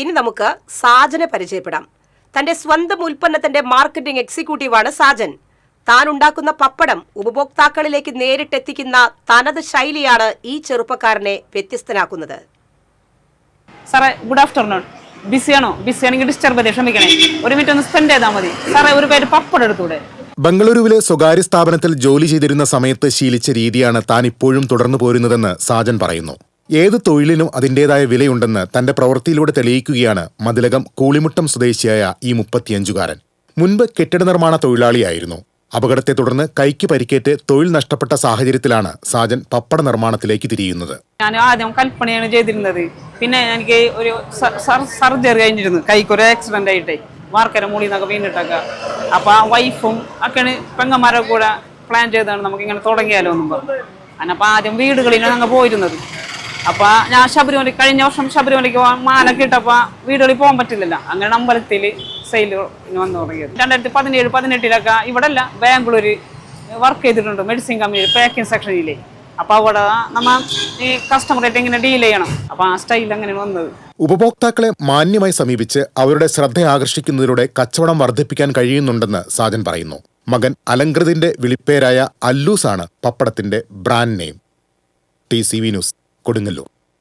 ഇനി നമുക്ക് സാജനെ പരിചയപ്പെടാം. തന്റെ സ്വന്തം ഉൽപ്പന്നത്തിന്റെ മാർക്കറ്റിംഗ് എക്സിക്യൂട്ടീവാണ് സാജൻ. താൻ ഉണ്ടാക്കുന്ന പപ്പടം ഉപഭോക്താക്കളിലേക്ക് നേരിട്ടെത്തിക്കുന്ന തനത് ശൈലിയാണ് ഈ ചെറുപ്പക്കാരനെ വ്യത്യസ്തനാക്കുന്നത്. സാറേ ഗുഡ് ആഫ്റ്റർനൂൺ ബിസിയാണോ ബിസിയാണെങ്കിൽ ഡിസ്റ്റർബ് ചെയ്തേ ക്ഷമിക്കണേ. ഒരു മിനിറ്റ് ഒന്ന് സ്പെൻഡ് ചെയ്താൽ മതി. സാറേ ഒരു പേര് പപ്പടം എടുത്തൂടെ? ബംഗളൂരുവിലെ സ്വകാര്യ സ്ഥാപനത്തിൽ ജോലി ചെയ്തിരുന്ന സമയത്ത് ശീലിച്ച രീതിയാണ് താൻ ഇപ്പോഴും തുടർന്നു പോരുന്നതെന്ന് സാജൻ പറയുന്നു. ഏത് തൊഴിലിനും അതിന്റേതായ വിലയുണ്ടെന്ന് തന്റെ പ്രവൃത്തിയിലൂടെ തെളിയിക്കുകയാണ് മതിലകം കൂളിമുട്ടം സ്വദേശിയായ ഈ മുപ്പത്തിയഞ്ചുകാരൻ. മുൻപ് കെട്ടിട നിർമ്മാണ തൊഴിലാളിയായിരുന്നു. അപകടത്തെ തുടർന്ന് കൈക്ക് പരിക്കേറ്റ് തൊഴിൽ നഷ്ടപ്പെട്ട സാഹചര്യത്തിലാണ് സാജൻ പപ്പട നിർമ്മാണത്തിലേക്ക് തിരിയുന്നത്. ഞാൻ ആദ്യം കൽപ്പനയാണ് ചെയ്തിരുന്നത്. പിന്നെ എനിക്ക് ഒരു സർജറി കഴിഞ്ഞിരുന്നു. കൈക്ക് ഒരു ആക്സിഡന്റ് ആയിട്ടേ. വാർക്കര മൂളി നിന്നൊക്കെ വീണിട്ടൊക്കെ. അപ്പൊ ആ വൈഫും ഒക്കെയാണ് പെങ്ങന്മാരെ കൂടെ പ്ലാൻ ചെയ്താണ് നമുക്ക് ഇങ്ങനെ തുടങ്ങിയാലോ എന്നും പറഞ്ഞു. അതിനപ്പോൾ ആദ്യം വീടുകളിലാണ് അങ്ങ് പോയിരുന്നത്. അപ്പൊ ഞാൻ ശബരിമല കഴിഞ്ഞ വർഷം ശബരിമലയ്ക്ക് മാല കിട്ടപ്പോ വീടുകളിൽ പോകാൻ പറ്റില്ലല്ലോ. അങ്ങനെ അമ്പലത്തിൽ സെയിൽ വന്നു തുടങ്ങിയത്. രണ്ടായിരത്തി പതിനേഴ് പതിനെട്ടിലൊക്കെ ഇവിടെ അല്ല ബാംഗ്ലൂര് വർക്ക് ചെയ്തിട്ടുണ്ട് മെഡിസിൻ കമ്പനിയിൽ പാക്കിംഗ് സെക്ഷനിലെ അപ്പൊ അവിടെ നമ്മ ഈ കസ്റ്റമറായിട്ട് ഇങ്ങനെ ഡീൽ ചെയ്യണം. അപ്പൊ ആ സ്റ്റൈൽ അങ്ങനെ വന്നത്. ഉപഭോക്താക്കളെ മാന്യമായി സമീപിച്ച് അവരുടെ ശ്രദ്ധ ആകർഷിക്കുന്നതിലൂടെ കച്ചവടം വർദ്ധിപ്പിക്കാൻ കഴിയുന്നുണ്ടെന്ന് സാജൻ പറയുന്നു. മകൻ അലങ്കൃതിന്റെ വിളിപ്പേരായ അല്ലൂസാണ് പപ്പടത്തിന്റെ brand name T C V news Kodungallur.